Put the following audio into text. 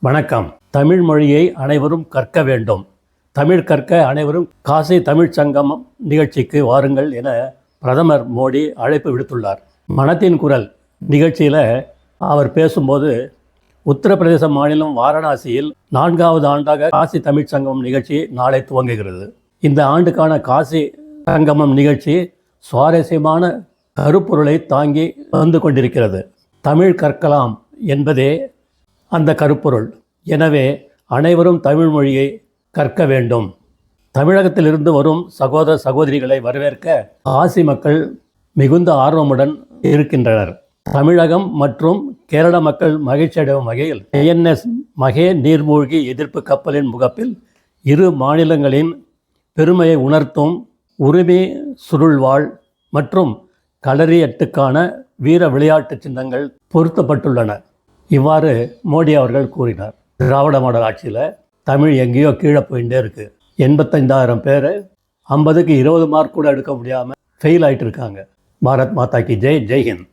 வணக்கம். தமிழ் மொழியை அனைவரும் கற்க வேண்டும். தமிழ் கற்க அனைவரும் காசி தமிழ் சங்கம் நிகழ்ச்சிக்கு வாருங்கள் என பிரதமர் மோடி அழைப்பு விடுத்துள்ளார். மனத்தின் குரல் நிகழ்ச்சியில் அவர் பேசும்போது உத்தரப்பிரதேச மாநிலம் வாரணாசியில் நான்காவது ஆண்டாக காசி தமிழ்ச் சங்கமம் நிகழ்ச்சி நாளை துவங்குகிறது. இந்த ஆண்டுக்கான காசி சங்கமம் நிகழ்ச்சி சுவாரஸ்யமான கருப்பொருளை தாங்கி வந்து கொண்டிருக்கிறது. தமிழ் கற்கலாம் என்பதே அந்த கருப்பொருள். எனவே அனைவரும் தமிழ் மொழியை கற்க வேண்டும். தமிழகத்திலிருந்து வரும் சகோதர சகோதரிகளை வரவேற்க ஆசி மக்கள் மிகுந்த ஆர்வமுடன் இருக்கின்றனர். தமிழகம் மற்றும் கேரள மக்கள் மகிழ்ச்சியடையும் வகையில் ஐஎன்எஸ் மகே நீர்மூழ்கி எதிர்ப்பு கப்பலின் முகப்பில் இரு மாநிலங்களின் பெருமையை உணர்த்தும் உரிமை சுருள்வாள் மற்றும் களரியட்டுக்கான வீர விளையாட்டு சின்னங்கள் பொருத்தப்பட்டுள்ளன. இவ்வாறு மோடி அவர்கள் கூறினார். திராவிட மாடல் ஆட்சியில் தமிழ் எங்கேயோ கீழே போயிட்டே இருக்குது எண்பத்தைந்தாயிரம் பேர் ஐம்பதுக்கு இருபது மார்க் கூட எடுக்க முடியாமல் ஃபெயில் ஆகிட்டு இருக்காங்க. பாரத் மாதா கி ஜெய் ஜெய்ஹிந்த்